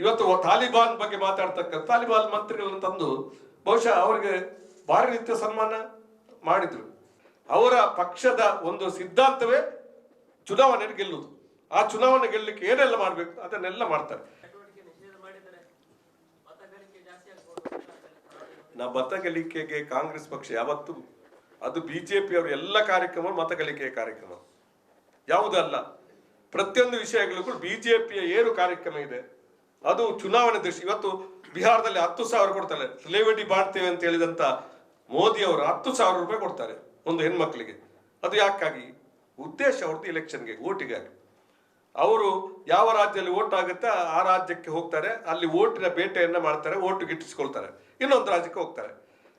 ಇವತ್ತು ತಾಲಿಬಾನ್ ಬಗ್ಗೆ ಮಾತಾಡ್ತಕ್ಕ ತಾಲಿಬಾನ್ ಮಂತ್ರಿಗಳನ್ನು ತಂದು ಬಹುಶಃ ಅವರಿಗೆ ಭಾರಿ ನಿತ್ಯ ಸನ್ಮಾನ ಮಾಡಿದ್ರು. ಅವರ ಪಕ್ಷದ ಒಂದು ಸಿದ್ಧಾಂತವೇ ಚುನಾವಣೆ ಗೆಲ್ಲುವುದು. ಆ ಚುನಾವಣೆ ಗೆಲ್ಲಕ್ಕೆ ಏನೆಲ್ಲ ಮಾಡಬೇಕು, ಅದನ್ನೆಲ್ಲ ಮಾಡ್ತಾರೆ. ನಾ ಮತ ಗಳಿಕೆಗೆ ಕಾಂಗ್ರೆಸ್ ಪಕ್ಷ ಯಾವತ್ತು, ಅದು ಬಿಜೆಪಿ ಅವರ ಎಲ್ಲ ಕಾರ್ಯಕ್ರಮ ಮತ ಗಳಿಕೆಯ ಕಾರ್ಯಕ್ರಮ. ಯಾವುದಲ್ಲ ಪ್ರತಿಯೊಂದು ವಿಷಯಗಳಿಗೂ ಬಿಜೆಪಿಯ ಏನು ಕಾರ್ಯಕ್ರಮ ಇದೆ. ಅದು ಚುನಾವಣೆ ದೃಷ್ಟಿ ಇವತ್ತು ಬಿಹಾರದಲ್ಲಿ ಹತ್ತು ಸಾವಿರ ಕೊಡ್ತಾರೆ. ಸೆಲೆಬ್ರಿಟಿ ಮಾಡ್ತೇವೆ ಅಂತ ಹೇಳಿದಂತ ಮೋದಿ ಅವರು ಹತ್ತು ಸಾವಿರ ರೂಪಾಯಿ ಕೊಡ್ತಾರೆ ಒಂದು ಹೆಣ್ಮಕ್ಳಿಗೆ. ಅದು ಯಾಕಾಗಿ ಉದ್ದೇಶ ಅವ್ರದ್ದು ಇಲೆಕ್ಷನ್ಗೆ ಓಟಿಗಾಗಿ ಅವರು ಯಾವ ರಾಜ್ಯದಲ್ಲಿ ಓಟ್ ಆಗುತ್ತೆ ಆ ರಾಜ್ಯಕ್ಕೆ ಹೋಗ್ತಾರೆ. ಅಲ್ಲಿ ಓಟಿನ ಬೇಟೆಯನ್ನ ಮಾಡ್ತಾರೆ ಓಟು ಗಿಟ್ಟಿಸ್ಕೊಳ್ತಾರೆ. ಇನ್ನೊಂದು ರಾಜ್ಯಕ್ಕೆ ಹೋಗ್ತಾರೆ.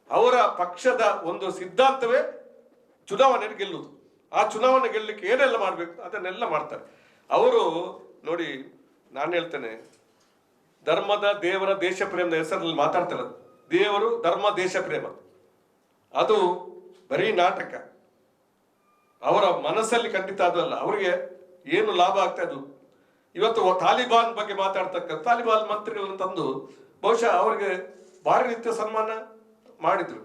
ಅವರ ಪಕ್ಷದ ಒಂದು ಸಿದ್ಧಾಂತವೇ ಚುನಾವಣೆಯಲ್ಲಿ ಗೆಲ್ಲುವುದು. ಆ ಚುನಾವಣೆ ಗೆಲ್ಲಲಿಕ್ಕೆ ಏನೆಲ್ಲ ಮಾಡಬೇಕು, ಅದನ್ನೆಲ್ಲ ಮಾಡ್ತಾರೆ. ಅವರು ನೋಡಿ, ನಾನು ಹೇಳ್ತೇನೆ ಧರ್ಮದ ದೇವರ ದೇಶ ಪ್ರೇಮದ ಹೆಸರಲ್ಲಿ ಮಾತಾಡ್ತಾರೆ ದೇವರು ಧರ್ಮ ದೇಶ ಪ್ರೇಮ ಅದು ಬರೀ ನಾಟಕ. ಅವರ ಮನಸ್ಸಲ್ಲಿ ಖಂಡಿತ ಅದಲ್ಲ ಅವರಿಗೆ ಏನು ಲಾಭ ಆಗ್ತಾ ಅದು. ಇವತ್ತು ತಾಲಿಬಾನ್ ಬಗ್ಗೆ ಮಾತಾಡ್ತಕ್ಕ ತಾಲಿಬಾನ್ ಮಂತ್ರಿಗಳನ್ನು ತಂದು ಬಹುಶಃ ಅವರಿಗೆ ಭಾರಿ ರೀತಿಯ ಸನ್ಮಾನ ಮಾಡಿದ್ರು.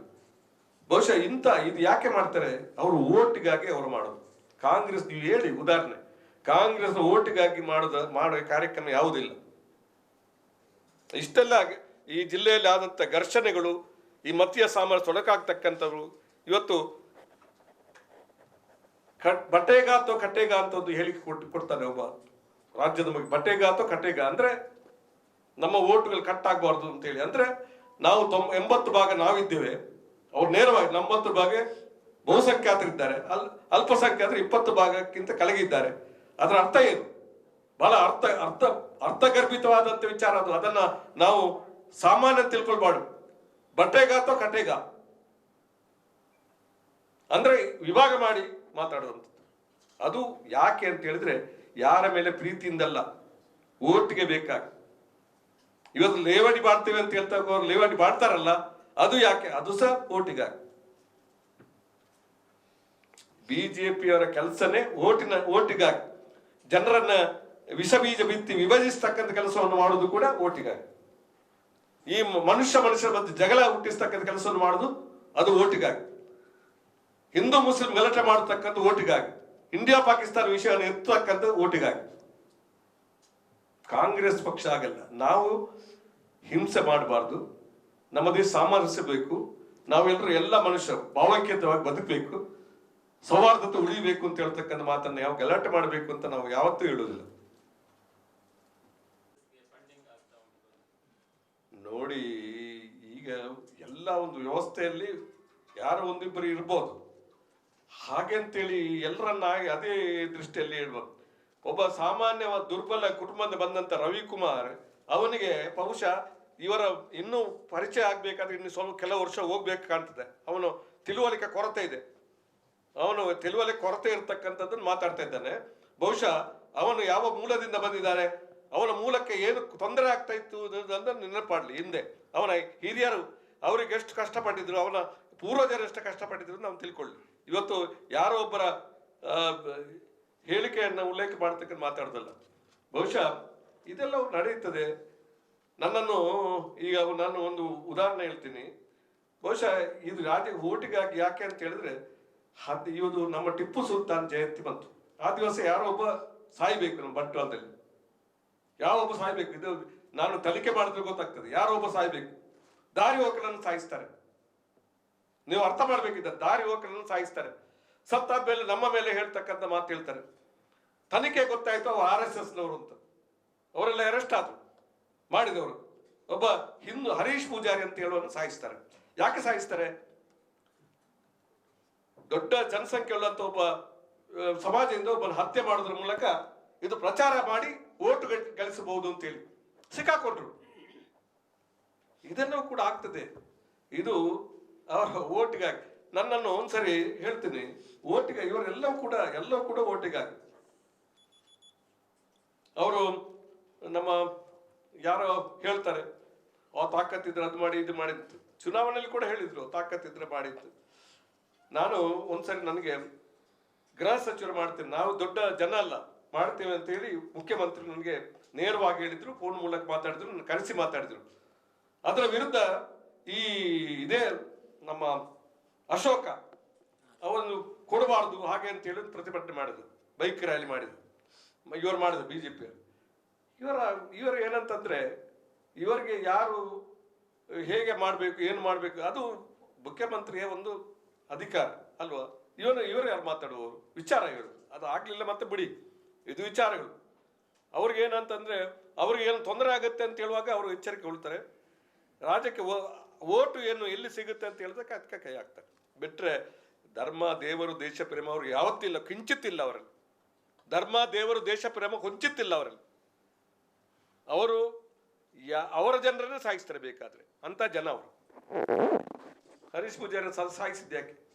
ಬಹುಶಃ ಇಂಥ ಇದು ಯಾಕೆ ಮಾಡ್ತಾರೆ? ಅವರು ಓಟಿಗಾಗಿ ಅವರು ಮಾಡೋದು. ಕಾಂಗ್ರೆಸ್, ನೀವು ಹೇಳಿ ಉದಾಹರಣೆ. ಕಾಂಗ್ರೆಸ್ ಓಟಿಗಾಗಿ ಮಾಡೋದ, ಮಾಡೋ ಕಾರ್ಯಕ್ರಮ ಯಾವುದಿಲ್ಲ. ಇಷ್ಟೆಲ್ಲ ಈ ಜಿಲ್ಲೆಯಲ್ಲಿ ಆದಂಥ ಘರ್ಷಣೆಗಳು, ಈ ಮತೀಯ ಸಾಮರ್ಥ್ಯ ತೊಡಕಾಗ್ತಕ್ಕಂಥವ್ರು, ಇವತ್ತು ಕಟ್ ಅಥವಾ ಕಟ್ಟೆಗ ಅಂತ ಒಂದು ಹೇಳಿಕೆ ಕೊಟ್ಟು ಕೊಡ್ತಾನೆ ಒಬ್ಬ ರಾಜ್ಯದ ಬಗ್ಗೆ ಬಟ್ಟೆಗ ಅಥವಾ ಕಟ್ಟೆಗ ಅಂದ್ರೆ ನಮ್ಮ ಓಟುಗಳು ಕಟ್ ಆಗಬಾರ್ದು ಅಂತ ಹೇಳಿ. ಅಂದ್ರೆ ನಾವು ತೊಂಬ ಎಂಬತ್ತು ಭಾಗ ನಾವಿದ್ದೇವೆ. ಅವ್ರು ನೇರವಾಗಿ ನಂಬತ್ತು ಭಾಗ ಬಹುಸಂಖ್ಯಾತರಿದ್ದಾರೆ. ಅಲ್, ಅಲ್ಪಸಂಖ್ಯಾತರು ಇಪ್ಪತ್ತು ಭಾಗಕ್ಕಿಂತ ಕಳಗಿದ್ದಾರೆ. ಅದರ ಅರ್ಥ ಏನು? ಬಹಳ ಅರ್ಥ ಅರ್ಥ ಅರ್ಥಗರ್ಭಿತವಾದಂಥ ವಿಚಾರ ಅದು. ಅದನ್ನ ನಾವು ಸಾಮಾನ್ಯ ತಿಳ್ಕೊಳ್ಬಾರ್ದು. ಬಟ್ಟೆಗ ಅಥವಾ ಕಟ್ಟೆಗ? ಅಂದ್ರೆ ವಿಭಾಗ ಮಾಡಿ ಮಾತಾಡುವಂಥದ್ದು. ಅದು ಯಾಕೆ ಅಂತ ಹೇಳಿದ್ರೆ ಯಾರ ಮೇಲೆ ಪ್ರೀತಿಯಿಂದಲ್ಲ ಓಟಿಗೆ ಬೇಕಾಗಿ. ಇವತ್ತು ಲೇವಡಿ ಮಾಡ್ತೇವೆ ಅಂತ ಹೇಳ್ತಾ ಲೇವಟಿ ಲೇವಡಿ ಮಾಡ್ತಾರಲ್ಲ, ಅದು ಯಾಕೆ? ಅದು ಸಹ ಓಟಿಗಾಗಿ. ಬಿಜೆಪಿಯವರ ಕೆಲಸನೇ ಓಟಿನ, ಓಟಿಗಾಗಿ. ಜನರನ್ನ ವಿಷ ಬೀಜ ಬಿತ್ತಿ ವಿಭಜಿಸ್ತಕ್ಕಂಥ ಕೆಲಸವನ್ನು ಮಾಡೋದು ಕೂಡ ಓಟಿಗಾಗಿ. ಈ ಮನುಷ್ಯ ಮನುಷ್ಯರ ಮಧ್ಯೆ ಜಗಳ ಹುಟ್ಟಿಸ್ತಕ್ಕಂಥ ಕೆಲಸವನ್ನು ಮಾಡೋದು ಅದು ಓಟಿಗಾಗಿ. ಹಿಂದೂ ಮುಸ್ಲಿಂ ಗಲಾಟೆ ಮಾಡತಕ್ಕಂಥ ಓಟಿಗಾಗಿ. ಇಂಡಿಯಾ ಪಾಕಿಸ್ತಾನ ವಿಷಯವನ್ನು ಎತ್ತಕ್ಕಂಥ ಓಟಿಗಾಗಿ. ಕಾಂಗ್ರೆಸ್ ಪಕ್ಷ ಆಗಲ್ಲ ನಾವು ಹಿಂಸೆ ಮಾಡಬಾರ್ದು. ನಮ್ಮದೇ ಸಾಮರಸ್ಯ ಬೇಕು. ನಾವೆಲ್ಲರೂ ಎಲ್ಲ ಮನುಷ್ಯರು ಭಾವೈಕ್ಯತವಾಗಿ ಬದುಕಬೇಕು. ಸೌಹಾರ್ದತೆ ಉಳಿಬೇಕು ಅಂತ ಹೇಳ್ತಕ್ಕಂಥ ಮಾತನ್ನು ಯಾವ ಗಲಾಟೆ ಮಾಡಬೇಕು ಅಂತ ನಾವು ಯಾವತ್ತೂ ಹೇಳುವುದಿಲ್ಲ. ನೋಡಿ, ಈಗ ಎಲ್ಲ ಒಂದು ವ್ಯವಸ್ಥೆಯಲ್ಲಿ ಯಾರು ಒಂದಿಬ್ಬರು ಇರ್ಬೋದು. ಹಾಗೆ ಅಂತೇಳಿ ಎಲ್ಲರನ್ನ ಅದೇ ದೃಷ್ಟಿಯಲ್ಲಿ ಹೇಳ್ಬೋದು. ಒಬ್ಬ ಸಾಮಾನ್ಯವಾದ ದುರ್ಬಲ ಕುಟುಂಬದ ಬಂದಂತ ರವಿಕುಮಾರ್, ಅವನಿಗೆ ಬಹುಶಃ ಇವರ ಇನ್ನೂ ಪರಿಚಯ ಆಗ್ಬೇಕಾದ್ರೆ ಇನ್ನು ಸ್ವಲ್ಪ ಕೆಲವು ವರ್ಷ ಹೋಗ್ಬೇಕು ಕಾಣ್ತದೆ. ಅವನು ತಿಳುವಳಿಕೆ ಕೊರತೆ ಇದೆ. ಅವನು ತಿಳುವಳಿಕೆ ಕೊರತೆ ಇರತಕ್ಕಂಥದ್ದನ್ನು ಮಾತಾಡ್ತಾ ಇದ್ದಾನೆ. ಬಹುಶಃ ಅವನು ಯಾವ ಮೂಲದಿಂದ ಬಂದಿದ್ದಾನೆ ಅವನ ಮೂಲಕ್ಕೆ ಏನು ತೊಂದರೆ ಆಗ್ತಾ ಇತ್ತು ನೆನಪಾಡ್ಲಿ. ಹಿಂದೆ ಅವನ ಹಿರಿಯರು ಅವರಿಗೆ ಎಷ್ಟು ಕಷ್ಟಪಟ್ಟಿದ್ರು, ಅವನ ಪೂರ್ವಜರು ಎಷ್ಟು ಕಷ್ಟಪಟ್ಟಿದ್ರು ನಾವು ತಿಳ್ಕೊಳ್ಳಿ. ಇವತ್ತು ಯಾರೋ ಒಬ್ಬರ ಹೇಳಿಕೆಯನ್ನು ಉಲ್ಲೇಖ ಮಾಡ್ತಕ್ಕಂಥ ಮಾತಾಡ್ದಲ್ಲ, ಬಹುಶಃ ಇದೆಲ್ಲ ನಡೆಯುತ್ತದೆ. ನನ್ನನ್ನು, ಈಗ ನಾನು ಒಂದು ಉದಾಹರಣೆ ಹೇಳ್ತೀನಿ. ಬಹುಶಃ ಇದು ರಾಜ್ಯ ಓಟಿಗಾಗಿ ಯಾಕೆ ಅಂತ ಹೇಳಿದ್ರೆ, ಹದ್ ಇವತ್ತು ನಮ್ಮ ಟಿಪ್ಪು ಸುಲ್ತಾನ್ ಜಯಂತಿ ಬಂತು. ಆ ದಿವಸ ಯಾರೋ ಒಬ್ಬ ಸಾಯ್ಬೇಕು ನಮ್ಮ ಬಂಟ್ವಾಳದಲ್ಲಿ ಯಾವ ಒಬ್ಬ ಸಾಯ್ಬೇಕು. ಇದು ನಾನು ತಲಿಕೆ ಮಾಡಿದ್ರೆ ಗೊತ್ತಾಗ್ತದೆ. ಯಾರು ಒಬ್ಬ ಸಾಯ್ಬೇಕು. ದಾರಿ ಹೋಕರನ್ನು ಸಾಯಿಸ್ತಾರೆ. ನೀವು ಅರ್ಥ ಮಾಡ್ಬೇಕಿದ್ದ ದಾರಿ ಹೋಕರನ್ನು ಸಾಯಿಸ್ತಾರೆ. ಸತ್ತಾದ್ಮೇಲೆ ನಮ್ಮ ಮೇಲೆ ಹೇಳ್ತಕ್ಕಂಥ ಮಾತು ಹೇಳ್ತಾರೆ. ತನಿಖೆ ಗೊತ್ತಾಯ್ತು ಅವ್ರು ಆರ್ ಎಸ್ ಎಸ್ನವರು ಅಂತ. ಅವರೆಲ್ಲ ಅರೆಸ್ಟ್ ಆದ್ರು, ಮಾಡಿದವರು. ಒಬ್ಬ ಹಿಂದೂ ಹರೀಶ್ ಪೂಜಾರಿ ಅಂತ ಹೇಳುವನ್ನು ಸಾಯಿಸ್ತಾರೆ. ಯಾಕೆ ಸಾಯಿಸ್ತಾರೆ? ದೊಡ್ಡ ಜನಸಂಖ್ಯೆ ಉಳ್ಳಂತ ಒಬ್ಬ ಸಮಾಜದಿಂದ ಒಬ್ಬನ ಹತ್ಯೆ ಮಾಡೋದ್ರ ಮೂಲಕ ಇದು ಪ್ರಚಾರ ಮಾಡಿ ಓಟು ಗಳಿಸಬಹುದು ಅಂತ ಹೇಳಿ ಸಿಕ್ಕಾಕೊಂಡ್ರು ಇದನ್ನು ಕೂಡ ಆಗ್ತದೆ. ಇದು ಅವರ ಓಟಿಗಾಗಿ. ನನ್ನನ್ನು ಒಂದ್ಸರಿ ಹೇಳ್ತೀನಿ. ಓಟಿಗೆ ಇವರೆಲ್ಲವೂ ಕೂಡ, ಎಲ್ಲವೂ ಕೂಡ ಓಟಿಗಾಗಿ. ಅವರು ನಮ್ಮ, ಯಾರೋ ಹೇಳ್ತಾರೆ, ಆ, ತಾಕತ್ತಿದ್ರೆ ಅದು ಮಾಡಿ, ಇದು ಮಾಡಿತ್ತು ಚುನಾವಣೆಯಲ್ಲಿ ಕೂಡ ಹೇಳಿದ್ರು ತಾಕತ್ತಿದ್ರೆ ಮಾಡಿತ್ತು ನಾನು ಒಂದ್ಸರಿ ನನಗೆ ಗೃಹ ಸಚಿವರು ಮಾಡ್ತೀನಿ. ನಾವು ದೊಡ್ಡ ಜನ ಅಲ್ಲ. ಮಾಡ್ತೇವೆ ಅಂತ ಹೇಳಿ ಮುಖ್ಯಮಂತ್ರಿ ನನಗೆ ನೇರವಾಗಿ ಹೇಳಿದ್ರು ಫೋನ್ ಮೂಲಕ ಮಾತಾಡಿದ್ರು, ನನ್ನ ಕರೆಸಿ ಮಾತಾಡಿದ್ರು. ಅದರ ವಿರುದ್ಧ ಈ ಇದೇ ನಮ್ಮ ಅಶೋಕ ಅವನು ಕೊಡಬಾರ್ದು ಹಾಗೆ ಅಂತ ಹೇಳಿ ಪ್ರತಿಭಟನೆ ಮಾಡಿದ್ರು, ಬೈಕ್ ರ್ಯಾಲಿ ಮಾಡಿದ್ರು. ಇವರು ಮಾಡಿದ್ರು ಬಿ ಜೆ ಇವರ, ಇವರು ಏನಂತಂದ್ರೆ ಇವರಿಗೆ ಯಾರು ಹೇಗೆ ಮಾಡಬೇಕು, ಏನು ಮಾಡಬೇಕು, ಅದು ಮುಖ್ಯಮಂತ್ರಿಯ ಒಂದು ಅಧಿಕಾರ ಅಲ್ವಾ? ಇವನು, ಇವರು ಯಾರು ಮಾತಾಡುವವರು? ವಿಚಾರ ಇವರು. ಅದು ಆಗಲಿಲ್ಲ ಮತ್ತೆ ಬಿಡಿ. ಇದು ವಿಚಾರಗಳು. ಅವ್ರಿಗೆ ಏನಂತಂದ್ರೆ, ಅವ್ರಿಗೆ ಏನು ತೊಂದರೆ ಆಗುತ್ತೆ ಅಂತ ಹೇಳುವಾಗ ಅವರು ಎಚ್ಚರಿಕೆ ಉಳ್ತಾರೆ. ರಾಜ್ಯಕ್ಕೆ ಓಟು ಏನು ಎಲ್ಲಿ ಸಿಗುತ್ತೆ ಅಂತ ಹೇಳಿದಾಗ ಅದಕ್ಕೆ ಕೈ ಹಾಕ್ತಾರೆ. ಬಿಟ್ರೆ ಧರ್ಮ, ದೇವರು, ದೇಶ ಪ್ರೇಮ ಅವ್ರಿಗೆ ಯಾವತ್ತಿಲ್ಲ, ಕಿಂಚಿತ್ತಿಲ್ಲ ಅವರಲ್ಲಿ. ಧರ್ಮ, ದೇವರು, ದೇಶ ಪ್ರೇಮ ಕೊಂಚಿತ್ತಿಲ್ಲ ಅವರಲ್ಲಿ. ಅವರು ಯಾ- ಅವರ ಜನರನ್ನೇ ಸಾಯಿಸ್ತಾರೆ ಬೇಕಾದ್ರೆ, ಅಂತ ಜನ ಅವರು. ಹರೀಶ್ ಪೂಜಾರಿ ಸಾಯಿಸಿದ್ದು ಯಾಕೆ?